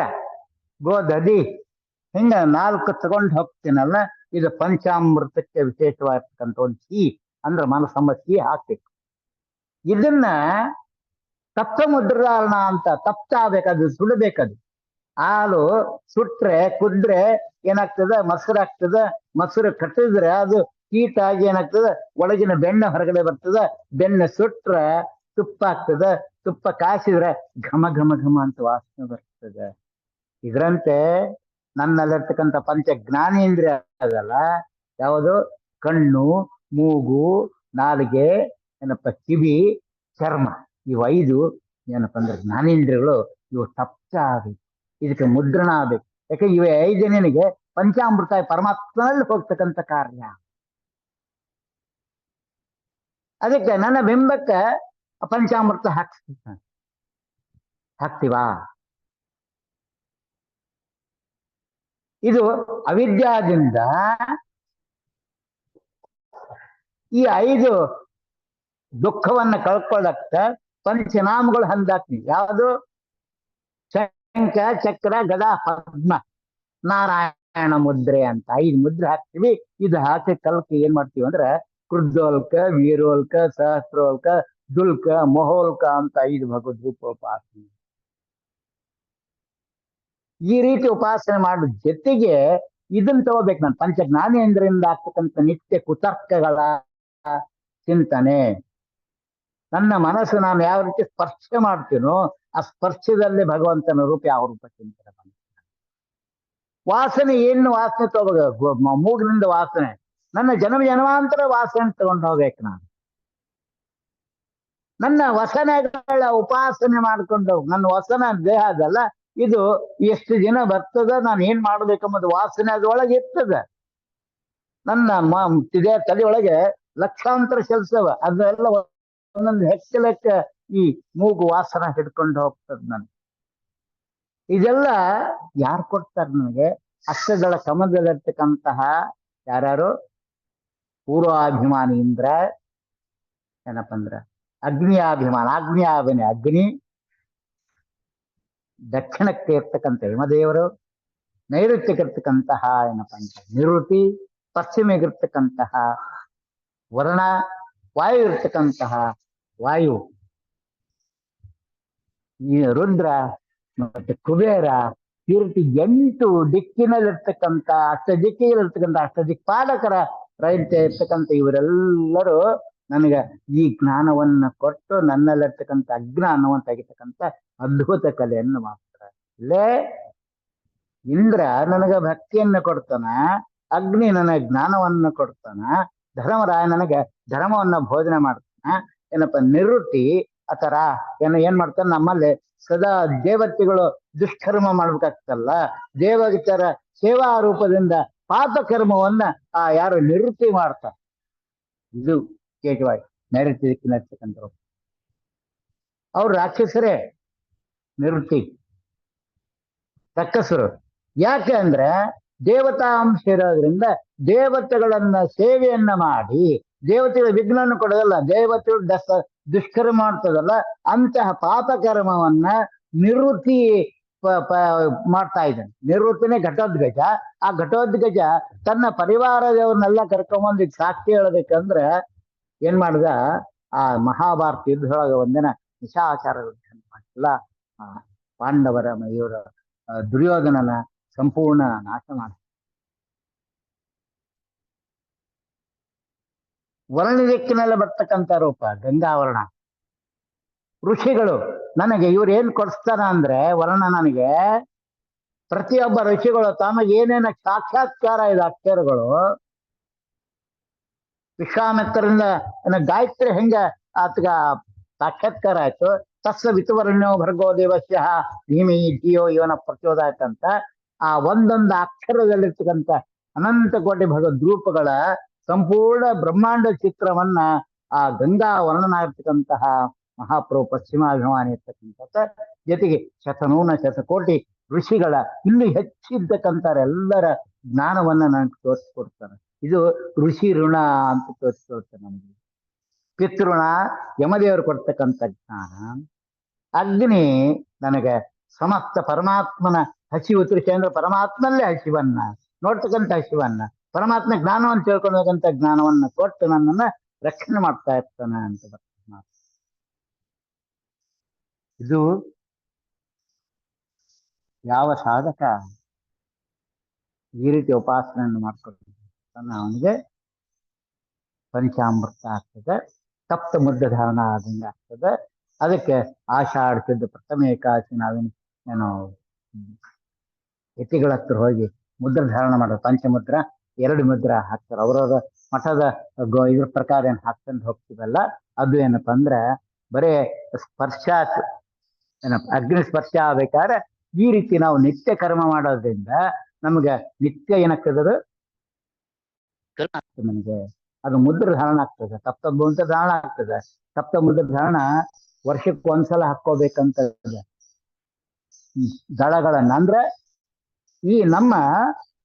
ಗೋ ದದಿ ಹಿಂಗ ನಾಲ್ಕು ತಗೊಂಡು ಹೋಗ್ತೀನಲ್ಲ. ಇದು ಪಂಚಾಮೃತಕ್ಕೆ ವಿಶೇಷವಾಗಿರ್ತಕ್ಕಂಥ ಒಂದು ಸಿಹಿ ಅಂದ್ರೆ ಮನಸ್ಸಮ್ಮ ಸಿಹಿ ಹಾಕ್ಬೇಕು. ಇದನ್ನ ತಪ್ತ ಮುದ್ರಾರಣ ಅಂತ ತಪ್ತ ಆಗ್ಬೇಕದು ಸುಡಬೇಕದು. ಹಾಲು ಸುಟ್ರೆ, ಕುದ್ರೆ ಏನಾಗ್ತದೆ? ಮೊಸರು ಆಗ್ತದೆ. ಮೊಸರು ಕಟ್ಟಿದ್ರೆ ಅದು ಕೀಟ ಆಗಿ ಏನಾಗ್ತದೆ? ಒಳಗಿನ ಬೆಣ್ಣೆ ಹೊರಗಡೆ ಬರ್ತದೆ. ಬೆಣ್ಣೆ ಸುಟ್ರೆ ತುಪ್ಪ ಆಗ್ತದೆ. ತುಪ್ಪ ಕಾಯಿಸಿದ್ರೆ ಘಮ ಘಮ ಘಮ ಅಂತ ವಾಸನೆ ಬರ್ತದೆ. ಇದರಂತೆ ನನ್ನಲ್ಲಿರ್ತಕ್ಕಂಥ ಪಂಚ ಜ್ಞಾನೇಂದ್ರಿಯ ಅದಲ್ಲ. ಯಾವುದು? ಕಣ್ಣು, ಮೂಗು, ನಾಲಿಗೆ, ಏನಪ್ಪ, ಕಿವಿ, ಚರ್ಮ. ಇವು ಐದು ಏನಪ್ಪ ಅಂದ್ರೆ ಜ್ಞಾನೇಂದ್ರಿಯಗಳು ಇವು ತಪ್ಪ ಆಗಬೇಕು. ಇದಕ್ಕೆ ಮುದ್ರಣ ಆಗಬೇಕು. ಯಾಕೆ ಇವೆ ನಿನಗೆ ಪಂಚಾಮೃತ ಪರಮಾತ್ಮನಲ್ಲಿ ಹೋಗ್ತಕ್ಕಂಥ ಕಾರ್ಯ. ಅದಕ್ಕೆ ನನ್ನ ಬಿಂಬಕ್ಕೆ ಪಂಚಾಮೃತ ಹಾಕ್ಸ್ತೀನಿ ಹಾಕ್ತಿವಾ? ಇದು ಅವಿದ್ಯಾದಿಂದ ಈ ಐದು ದುಃಖವನ್ನ ಕಳ್ಕೊಳ್ಳಕ್ಕ ಪಂಚನಾಮಗಳು ಹಂದಾಕ್ತೀನಿ. ಯಾವುದು? ಶಂಕ ಚಕ್ರ, ಗದ, ಪದ್ಮ. ನಾರಾಯಣ ಮುದ್ರೆ ಅಂತ ಐದು ಮುದ್ರೆ ಹಾಕ್ತಿವಿ. ಇದು ಹಾಕಿ ಕಲ್ಕ ಏನ್ ಮಾಡ್ತೀವಿ ಅಂದ್ರೆ ಕೃದ್ದೋಲ್ಕ ವೀರೋಲ್ಕ, ಸಹಸ್ರೋಲ್ಕ, ದುಲ್ಕ, ಮೊಹೋಲ್ಕ ಅಂತ ಐದು ಭಗವದ್ ಉಪಾಸನೆ ಈ ರೀತಿ ಉಪಾಸನೆ ಮಾಡೋ ಜೊತೆಗೆ ಇದನ್ನ ತಗೋಬೇಕು ನಾನು. ಪಂಚ ಜ್ಞಾನೇಂದ್ರದಿಂದ ಆಗ್ತಕ್ಕಂಥ ನಿತ್ಯ ಕುತರ್ಕಗಳ ಚಿಂತನೆ. ನನ್ನ ಮನಸ್ಸು ನಾನು ಯಾವ ರೀತಿ ಸ್ಪರ್ಶ ಮಾಡ್ತೀನೋ ಆ ಸ್ಪರ್ಶದಲ್ಲಿ ಭಗವಂತನ ರೂಪ ಯಾವ ರೂಪ ಚಿಂತನೆ. ವಾಸನೆ ಏನು ವಾಸನೆ ತಗೋಬೇಕು? ಮೂಗಿನಿಂದ ವಾಸನೆ. ನನ್ನ ಜನ್ಮ ಜನ್ಮಾಂತರ ವಾಸನೆ ತಗೊಂಡು ಹೋಗ್ಬೇಕು ನಾನು. ನನ್ನ ವಸನಗಳ ಉಪಾಸನೆ ಮಾಡ್ಕೊಂಡು ನನ್ನ ವಸನ ದೇಹ ಅದಲ್ಲ ಇದು ಎಷ್ಟು ದಿನ ಬರ್ತದ, ನಾನು ಏನ್ ಮಾಡ್ಬೇಕಂಬುದು ವಾಸನೆ ಅದ್ರೊಳಗೆ ಇರ್ತದ. ನನ್ನ ಮ ತಲೆಯೊಳಗೆ ಲಕ್ಷಾಂತರ ಕೆಲಸವ ಅದೆಲ್ಲ ಒಂದೊಂದು ಹೆಚ್ಚು ಲೆಕ್ಕ ಈ ಮೂಗು ವಾಸನ ಹಿಡ್ಕೊಂಡು ಹೋಗ್ತದ ನನ್ ಇದೆಲ್ಲ ಯಾರು ಕೊಡ್ತಾರೆ ನನಗೆ? ಅಷ್ಟಗಳ ಕಮದಲ್ಲಿರ್ತಕ್ಕಂತಹ ಯಾರ್ಯಾರು? ಪೂರ್ವಾಭಿಮಾನಿ ಇಂದ್ರ, ಏನಪ್ಪ ಅಂದ್ರ? ಅಗ್ನಿಯಾಭಿಮಾನ ಅಗ್ನಿಯಾಭಿನಿ ಅಗ್ನಿ. ದಕ್ಷಿಣಕ್ಕೆ ಇರ್ತಕ್ಕಂಥ ಯಮದೇವರು ನೈಋತ್ಯಕ್ಕೆ ಇರ್ತಕ್ಕಂತಹ ಏನಪ್ಪ ಅಂತ ನಿವೃತ್ತಿ ಪಶ್ಚಿಮಿಗಿರ್ತಕ್ಕಂತಹ ವರ್ಣ ವಾಯು ಇರ್ತಕ್ಕಂತಹ ವಾಯು, ಈ ರುದ್ರ ಮತ್ತೆ ಕುಬೇರ ಈ ರೀತಿ ಎಂಟು ದಿಕ್ಕಿನಲ್ಲಿರ್ತಕ್ಕಂಥ ಅಷ್ಟ ದಿಕ್ಕಿಗಳಿರ್ತಕ್ಕಂಥ ಅಷ್ಟ ದಿಕ್ಪಾಲಕರ ರೈತ ಇರ್ತಕ್ಕಂಥ ಇವರೆಲ್ಲರೂ ನನಗೆ ಈ ಜ್ಞಾನವನ್ನ ಕೊಟ್ಟು ನನ್ನಲ್ಲಿರ್ತಕ್ಕಂಥ ಅಜ್ಞಾನವನ್ನು ತೆಗಿತಕ್ಕಂಥ ಅದ್ಭುತ ಕಲೆಯನ್ನು ಮಾಡ್ತಾರ. ಇಲ್ಲೇ ಇಂದ್ರ ನನಗೆ ಭಕ್ತಿಯನ್ನು ಕೊಡ್ತಾನ, ಅಗ್ನಿ ನನಗೆ ಜ್ಞಾನವನ್ನು ಕೊಡ್ತಾನ, ಧರ್ಮರಾಯ ನನಗೆ ಧರ್ಮವನ್ನ ಬೋಧನೆ ಮಾಡ್ತಾನ, ಏನಪ್ಪ, ನಿವೃತ್ತಿ ಆತರ ಏನ, ಏನ್ ಮಾಡ್ತಾನೆ, ನಮ್ಮಲ್ಲಿ ಸದಾ ದೇವತೆಗಳು ದುಷ್ಕರ್ಮ ಮಾಡ್ಬೇಕಾಗ್ತಲ್ಲ ದೇವಗಿತರ ಸೇವಾ ರೂಪದಿಂದ ಪಾಪ ಕರ್ಮವನ್ನ ಆ ಯಾರು ನಿವೃತ್ತಿ ಮಾಡ್ತಾರೆ. ಇದು ಕೇಟವಾಯಿ ನೈಋತ್ಯ ದಿಕ್ಕಿನರ್ತಕ್ಕಂಥವ್ರು ಅವ್ರು ರಾಕ್ಷಸರೇ, ನಿವೃತ್ತಿ. ರಕ್ಕಸರು ಯಾಕೆ ಅಂದ್ರೆ ದೇವತಾ ಅಂಶ ಇರೋದ್ರಿಂದ ದೇವತೆಗಳನ್ನ ಸೇವೆಯನ್ನ ಮಾಡಿ, ದೇವತೆಗಳ ವಿಘ್ನವನ್ನು ಕೊಡೋದಲ್ಲ, ದೇವತೆಗಳು ದಸ, ದುಷ್ಕರ್ಮ ಮಾಡ್ತದಲ್ಲ, ಅಂತಹ ಪಾಪ ಕರ್ಮವನ್ನ ನಿವೃತ್ತಿ ಮಾಡ್ತಾ ಇದ್ದಾನೆ. ನಿವೃತ್ತಿನೇ ಘಟೋದ್ಗಜ. ಆ ಘಟೋದ್ಗಜ ತನ್ನ ಪರಿವಾರದವ್ರನ್ನೆಲ್ಲ ಕರ್ಕೊಂಬಂದು ಸಾಕ್ಷಿ ಹೇಳಬೇಕಂದ್ರೆ ಏನ್ ಮಾಡ್ದ? ಆ ಮಹಾಭಾರತ ಯುದ್ಧದೊಳಗ ಒಂದಿನ ನಿಶಾಚಾರ ಎಲ್ಲ ಆ ಪಾಂಡವರ ಇವರ ದುರ್ಯೋಧನನ ಸಂಪೂರ್ಣ ನಾಶ ಮಾಡ ವರ್ಣ ದಿಕ್ಕಿನಲ್ಲಿ ಬರ್ತಕ್ಕಂಥ ರೂಪ ಗಂಗಾವರ್ಣ ಋಷಿಗಳು ನನಗೆ ಇವ್ರು ಏನ್ ಕೊಡಿಸ್ತಾರ ಅಂದ್ರೆ, ವರ್ಣ ನನಗೆ ಪ್ರತಿಯೊಬ್ಬ ಋಷಿಗಳು ತಮಗೆ ಏನೇನ ಸಾಕ್ಷಾತ್ಕಾರ ಇದೆ ಅಕ್ಷರಗಳು ವಿಶ್ವಾಮಿತ್ರರಿಂದ ಗಾಯತ್ರಿ ಹೆಂಗ ಆತಗ ಸಾಕ್ಷಾತ್ಕಾರ ಆಯ್ತು. ತಸ್ಸ ವಿತುವರ್ಣ್ಯೋ ಭರ್ಗೋ ದೇವಸ್ಯ ಭೀಮಿ ಜಿಯೋ ಇವನ ಪ್ರಚೋದಾಯ್ತಂತ ಆ ಒಂದೊಂದು ಅಕ್ಷರದಲ್ಲಿರ್ತಕ್ಕಂಥ ಅನಂತ ಕೋಟಿ ಭಗವದ್ರೂಪಗಳ ಸಂಪೂರ್ಣ ಬ್ರಹ್ಮಾಂಡ ಚಿತ್ರವನ್ನ ಆ ಗಂಗಾ ವರ್ಣನಾಗಿರ್ತಕ್ಕಂತಹ ಮಹಾಪ್ರಭು ಪಶ್ಚಿಮಾಭಿಮಾನಿ ಇರ್ತಕ್ಕಂಥ ಜೊತೆಗೆ ಶತನೂನ ಶತಕೋಟಿ ಋಷಿಗಳ ಇಲ್ಲಿ ಹೆಚ್ಚಿದ್ದಕ್ಕಂಥ ಎಲ್ಲರ ಜ್ಞಾನವನ್ನ ನನಗೆ ತೋರಿಸ್ಕೊಡ್ತಾರೆ. ಇದು ಋಷಿ ಋಣ ಅಂತ ತೋರಿಸ್ಕೊಳ್ತಾರೆ ನಮಗೆ. ಪಿತೃಣ ಯಮದೇವರು ಕೊಡ್ತಕ್ಕಂಥ ಜ್ಞಾನ. ಅಗ್ನಿ ನನಗೆ ಸಮಸ್ತ ಪರಮಾತ್ಮನ ಹಸಿವು ಅಂದ್ರೆ ಪರಮಾತ್ಮಲ್ಲೇ ಹಸಿವನ್ನ, ನೋಡ್ತಕ್ಕಂಥ ಹಸಿವನ್ನ, ಪರಮಾತ್ಮ ಜ್ಞಾನವನ್ನು ತಿಳ್ಕೊಳ್ತಕ್ಕಂಥ ಜ್ಞಾನವನ್ನ ಕೊಟ್ಟು ನನ್ನನ್ನ ರಕ್ಷಣೆ ಮಾಡ್ತಾ ಇರ್ತಾನೆ ಅಂತ ಇದು ಯಾವ ಸಾಧಕ ಈ ರೀತಿ ಉಪಾಸನೆಯನ್ನು ಮಾಡ್ಕೊಳ್ತಾನೆ? ಅವನಿಗೆ ಪಂಚಾಮೃತ ಆಗ್ತದೆ ಸಪ್ತ ಮುದ್ದ ಧಾರಣ ಆದಂಗೆ ಆಗ್ತದೆ. ಅದಕ್ಕೆ ಆಶಾ ಶುದ್ಧ ಪ್ರಥಮ ಏಕಾದಶಿ ನಾವೇನು ಏನು, ಯತಿಗಳ ಹತ್ರ ಹೋಗಿ ಮುದ್ರ ಧಾರಣ ಮಾಡೋದು ಪಂಚಮುದ್ರ, ಎರಡು ಮುದ್ರ ಹಾಕ್ತಾರೆ. ಅವರವರ ಮಠದ ಗೋ, ಇದ್ರ ಪ್ರಕಾರ ಏನು ಹಾಕ್ಕೊಂಡು ಹೋಗ್ತೀವಲ್ಲ, ಅದು ಏನಪ್ಪ ಅಂದ್ರೆ ಬರೇ ಸ್ಪರ್ಶ, ಏನಪ್ಪ, ಅಗ್ನಿ ಸ್ಪರ್ಶ ಆಗ್ಬೇಕಾದ್ರೆ ಈ ರೀತಿ ನಾವು ನಿತ್ಯ ಕರ್ಮ ಮಾಡೋದ್ರಿಂದ ನಮ್ಗೆ ನಿತ್ಯ ಏನಾಗ್ತದೆ ಆಗ್ತದೆ ನಮಗೆ ಅದು ಮುದ್ರ ಧಾರಣ ಆಗ್ತದೆ. ತಪ್ತ ಮುದ್ರ ಧಾರಣ ಆಗ್ತದೆ. ಸಪ್ತ ಮುದ್ರ ಧಾರಣ ವರ್ಷಕ್ಕೆ ಒಂದ್ಸಲ ಹಾಕೋಬೇಕಂತ. ದಳಗಳನ್ನ. ಅಂದ್ರೆ ಈ ನಮ್ಮ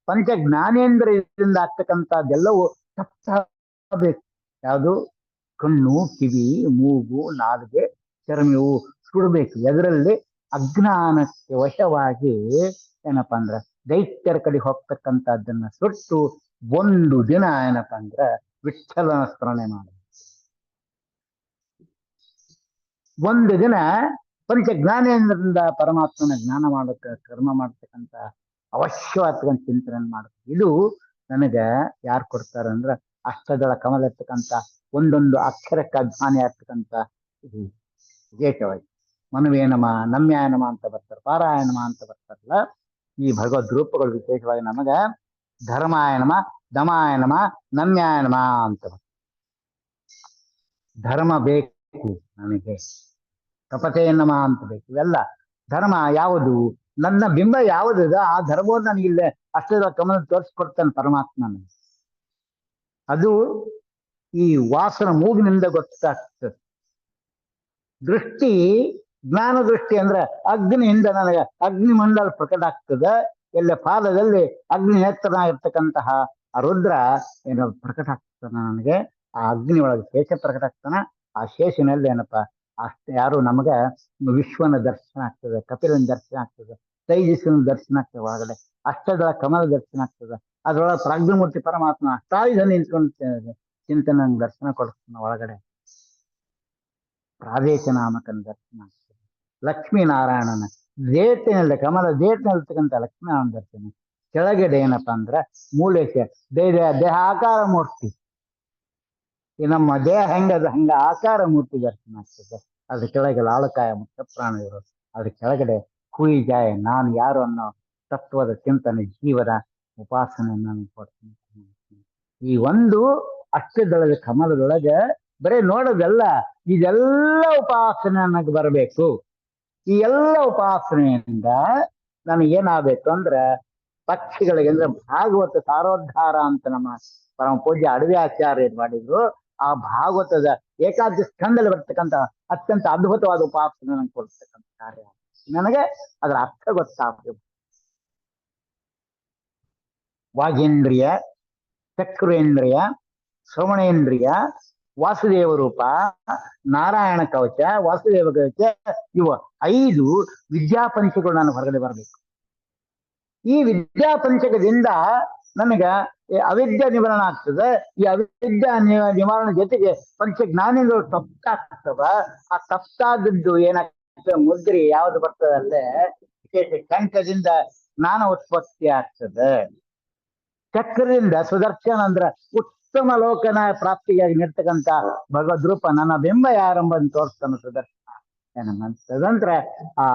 ಪಂಚ ಜ್ಞಾನೇಂದ್ರಿಯದಿಂದ ಆಗ್ತಕ್ಕಂಥದ್ದೆಲ್ಲವೂ ಸಪ್ತ ಯಾವುದು? ಕಣ್ಣು, ಕಿವಿ, ಮೂಗು, ನಾಲಿಗೆ ಚರ್ಮಿವು ಸುಡಬೇಕು. ಎದರಲ್ಲಿ ಅಜ್ಞಾನಕ್ಕೆ ವಶವಾಗಿ ಏನಪ್ಪಾ ಅಂದ್ರೆ ದೈತ್ಯರ ಕಡೆ ಹೋಗ್ತಕ್ಕಂಥದ್ದನ್ನ ಸುಟ್ಟು ಒಂದು ದಿನ ಏನಪ್ಪಾ ಅಂದ್ರೆ ವಿಠಲನ ಸ್ಮರಣೆ ಮಾಡ ಒಂದು ದಿನ ಪಂಚ ಜ್ಞಾನೇಂದ್ರದಿಂದ ಪರಮಾತ್ಮನ ಜ್ಞಾನ ಮಾಡಕ್ಕೆ ಕರ್ಮ ಮಾಡ್ತಕ್ಕಂಥ ಅವಶ್ಯವಾದಕ್ಕಂಥ ಚಿಂತನೆ ಮಾಡುತ್ತೆ ಇದು ನನಗೆ ಯಾರು ಕೊಡ್ತಾರೆ ಅಂದ್ರೆ ಅಷ್ಟದಳ ಕಮಲ ಇರ್ತಕ್ಕಂಥ ಒಂದೊಂದು ಅಕ್ಷರಕ್ಕೆ ಅಜ್ಞಾನಿ ಆಗ್ತಕ್ಕಂಥ ಇದು ವಿಶೇಷವಾಗಿ. ಮನವೇನಮ ನಮ್ಯಾಯನಮ ಅಂತ ಬರ್ತಾರೆ ಪಾರಾಯಣಮ ಅಂತ ಬರ್ತಾರಲ್ಲ, ಈ ಭಗವದ್ ರೂಪಗಳು ವಿಶೇಷವಾಗಿ ನಮಗ ಧರ್ಮಾಯ ನಮ ದಮಾಯ ನಮ ನಮ್ಯಾಯ ನಮ ಅಂತ ಧರ್ಮ ಬೇಕು ನನಗೆ. ಕಪಟೇ ನಮ ಅಂತ ಬೇಕು. ಇವೆಲ್ಲ ಧರ್ಮ ಯಾವುದು? ನನ್ನ ಬಿಂಬ ಯಾವುದಿದೆ ಆ ಧರ್ಮವನ್ನು ನನಗಿಲ್ಲ. ಅಷ್ಟೇ ಗಮನ ತೋರಿಸ್ಕೊಡ್ತಾನೆ ಪರಮಾತ್ಮ ಅದು ಈ ವಾಸನ ಮೂಗಿನಿಂದ ಗೊತ್ತಾಗ್ತದೆ. ದೃಷ್ಟಿ, ಜ್ಞಾನ ದೃಷ್ಟಿ ಅಂದ್ರೆ ಅಗ್ನಿಯಿಂದ ನನಗೆ ಅಗ್ನಿ ಮಂಡಲ ಪ್ರಕಟ ಆಗ್ತದೆ ಎಲ್ಲ ಪಾದದಲ್ಲಿ ಅಗ್ನಿ ನೇತ್ರನಾಗಿರ್ತಕ್ಕಂತಹ ಆ ರುದ್ರ ಏನೋ ಪ್ರಕಟ ಆಗ್ತಾನ ನನಗೆ. ಆ ಅಗ್ನಿ ಒಳಗೆ ಶೇಷ ಪ್ರಕಟ ಆಗ್ತಾನ. ಆ ಶೇಷನಲ್ಲಿ ಏನಪ್ಪ, ಅಷ್ಟು ಯಾರು ನಮಗೆ ವಿಶ್ವನ ದರ್ಶನ ಆಗ್ತದೆ, ಕಪಿಲನ ದರ್ಶನ ಆಗ್ತದೆ, ತೈಜಸ್ಸಿನ ದರ್ಶನ ಆಗ್ತದೆ ಒಳಗಡೆ. ಅಷ್ಟದಳ ಕಮಲ ದರ್ಶನ ಆಗ್ತದೆ. ಅದರೊಳಗೆ ಪ್ರಾಜ್ಞಮೂರ್ತಿ ಪರಮಾತ್ಮ ಅಷ್ಟಾಯುಧ ನಿಂತ್ಕೊಂಡು ಚಿಂತನ ದರ್ಶನ ಕೊಡ್ತಾನ ಒಳಗಡೆ. ಪ್ರಾದೇಶ ನಾಮಕನ ದರ್ಶನ ಆಗ್ತದೆ. ಲಕ್ಷ್ಮೀನಾರಾಯಣನ ದೇಟಿನಲ್ಲಿ ಕಮಲ ದೇಟಿನಲ್ಲಿರ್ತಕ್ಕಂಥ ಲಕ್ಷ್ಮೀನಾರಾಯಣ ದರ್ಶನ. ಕೆಳಗಡೆ ಏನಪ್ಪಾ ಅಂದ್ರೆ ಮೂಲೇಶ ದೇಹ ದೇಹ ಆಕಾರ ಮೂರ್ತಿ. ಈ ನಮ್ಮ ದೇಹ ಹೆಂಗದ ಹಂಗ ಆಕಾರ ಮೂರ್ತಿ ದರ್ಶನ ಆಗ್ತದೆ. ಅದ್ರ ಕೆಳಗೆ ಲಾಳಕಾಯ ಮುಖ್ಯ ಪ್ರಾಣ ಇರೋದು. ಅದ್ರ ಕೆಳಗಡೆ ಕುಯಿ ಜಾಯ, ನಾನು ಯಾರು ಅನ್ನೋ ತತ್ವದ ಚಿಂತನೆ ಜೀವನ ಉಪಾಸನೆ ನಾನು ಕೊಡ್ತೀನಿ ಈ ಒಂದು ಅಷ್ಟದೊಳಗೆ, ಕಮಲದೊಳಗೆ ಬರೀ ನೋಡೋದಲ್ಲ, ಇದೆಲ್ಲ ಉಪಾಸನೆ ನನಗೆ ಬರಬೇಕು. ಈ ಎಲ್ಲ ಉಪಾಸನೆಯಿಂದ ನನಗೆ ಏನಾಗಬೇಕು ಅಂದ್ರೆ ಪಕ್ಷಿಗಳಿಗೆ ಅಂದ್ರೆ ಭಾಗವತ ಸಾರೋದ್ಧಾರ ಅಂತ ನಮ್ಮ ಪರಮ ಪೂಜ್ಯ ಅಡವಿ ಆಚಾರ್ಯ ಮಾಡಿದ್ರು. ಆ ಭಾಗವತದ ಏಕಾದಶಿ ಸ್ಕಂದಲ್ಲಿ ಬರ್ತಕ್ಕಂಥ ಅತ್ಯಂತ ಅದ್ಭುತವಾದ ಉಪಾಸನೆ ನನಗೆ ಕೊಡ್ತಕ್ಕಂಥ ಕಾರ್ಯ. ನನಗೆ ಅದರ ಅರ್ಥ ಗೊತ್ತಾಗ್ತದೆ ವಾಗೇಂದ್ರಿಯ, ಚಕ್ರೇಂದ್ರಿಯ, ಶ್ರವಣೇಂದ್ರಿಯ ವಾಸುದೇವ ರೂಪ, ನಾರಾಯಣ ಕವಚ, ವಾಸುದೇವ ಕವಚ, ಇವ ಐದು ವಿದ್ಯಾಪಂಚಗಳು ನಾನು ಹೊರಗಡೆ ಬರಬೇಕು. ಈ ವಿದ್ಯಾಪಂಚಕದಿಂದ ನನಗ ಅವಿದ್ಯಾ ನಿವಾರಣೆ ಆಗ್ತದೆ. ಈ ಅವಿದ್ಯಾ ನಿವಾರಣೆ ಜೊತೆಗೆ ಪಂಚ ಜ್ಞಾನಿಗಳು ತಪ್ಪಾಗ್ತವ ಆ ತಪ್ಪಾದದ್ದು ಏನಾಗ್ತದೆ? ಮುದ್ರಿ ಯಾವ್ದು ಬರ್ತದೆ ಅಲ್ಲೇ ವಿಶೇಷ ಕಂಠದಿಂದ ಜ್ಞಾನ ಉತ್ಪತ್ತಿ ಆಗ್ತದೆ. ಚಕ್ರದಿಂದ ಸುದರ್ಶನ ಅಂದ್ರ ಉತ್ತಮ ಲೋಕನ ಪ್ರಾಪ್ತಿಯಾಗಿ ನಿರ್ತಕ್ಕಂತ ಭಗವದ್ ರೂಪ ನನ್ನ ಬಿಂಬ ಯಾರೆಂಬಂದು ತೋರಿಸ್ತಾನೆ ಸುದರ್ಶನ ತದಂತ್ರ ಆ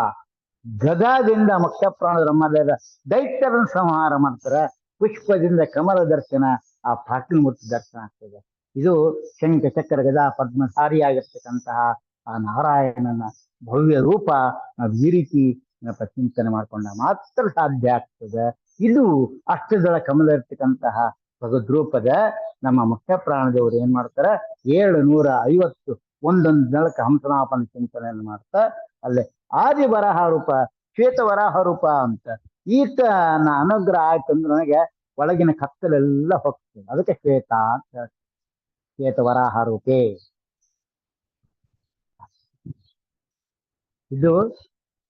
ಗದಾದಿಂದ ಮುಖ್ಯ ಪ್ರಾಣ ಬ್ರಹ್ಮದೇವ ದೈತ್ಯರನ್ನು ಸಂಹಾರ ಮಾಡ್ತಾರೆ. ಪುಷ್ಪದಿಂದ ಕಮಲ ದರ್ಶನ, ಆ ಪ್ರಾಜ್ಞಮೂರ್ತಿ ದರ್ಶನ ಆಗ್ತದೆ. ಇದು ಶಂಖ ಚಕ್ರ ಗದಾ ಪದ್ಮಧಾರಿಯಾಗಿರ್ತಕ್ಕಂತಹ ಆ ನಾರಾಯಣನ ಭವ್ಯ ರೂಪ ನಾವು ಈ ರೀತಿ ಚಿಂತನೆ ಮಾಡ್ಕೊಂಡ ಮಾತ್ರ ಸಾಧ್ಯ ಆಗ್ತದೆ. ಇದು ಅಷ್ಟದಳ ಕಮಲ ಇರ್ತಕ್ಕಂತಹ ಭಗದ್ರೂಪದ ನಮ್ಮ ಮುಖ್ಯ ಪ್ರಾಣದೇವರು ಏನ್ ಮಾಡ್ತಾರೆ? ಏಳು ನೂರ ಐವತ್ತು ಒಂದೊಂದು ನಳಕ ಹಂಸನಾಪನ ಚಿಂತನೆಯನ್ನು ಮಾಡ್ತಾ ಅಲ್ಲೇ ಆದಿ ವರಹ ರೂಪ ಶ್ವೇತ ವರಹ ರೂಪ ಅಂತ ಈತ ಅನುಗ್ರಹ ಆಯ್ತು ಅಂದ್ರೆ ನನಗೆ ಒಳಗಿನ ಕತ್ತಲೆಲ್ಲ ಹೋಗ್ತದೆ. ಅದಕ್ಕೆ ಶ್ವೇತ ಅಂತ. ಶ್ವೇತ ವರಾಹ ರೂಪೇ ಇದು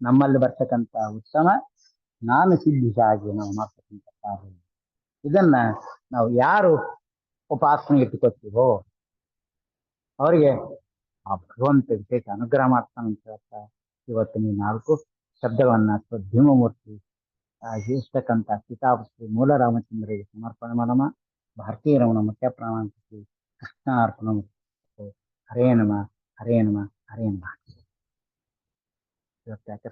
ನಮ್ಮಲ್ಲಿ ಬರ್ತಕ್ಕಂಥ ಉತ್ತಮ, ನಾನು ಸಿದ್ಧಿಸಾಗಿ ನಾವು ಮಾಡ್ತಕ್ಕಂಥ ಕಾರ್ಯ. ಇದನ್ನ ನಾವು ಯಾರು ಉಪಾಸನೆ ಇಟ್ಟುಕೊತೀವೋ ಅವರಿಗೆ ಆ ಭಗವಂತ ವಿಶೇಷ ಅನುಗ್ರಹ ಮಾಡ್ತಾನೆ ಅಂತ ಹೇಳ್ತಾ ಇವತ್ತಿನ ನಾಲ್ಕು ಶಬ್ದಗಳನ್ನ ಅಥವಾ ಭೀಮಮೂರ್ತಿ ಇರ್ತಕ್ಕಂಥ ಕಿತಾಬಶ್ರೀ ಮೂಲ ರಾಮಚಂದ್ರರಿಗೆ ಸಮರ್ಪಣೆ ಮಾಡೋಣ ಭಾರತೀಯ ರಮಣ ಮುಖ್ಯ ಪ್ರಮಾಣ ಕೃಷ್ಣ ಅರ್ಪಣ ಹರೇ ನಮ ಹರೇ ನಮ ಹರೇ ನಮ. ಇವತ್ತು ಯಾಕೆ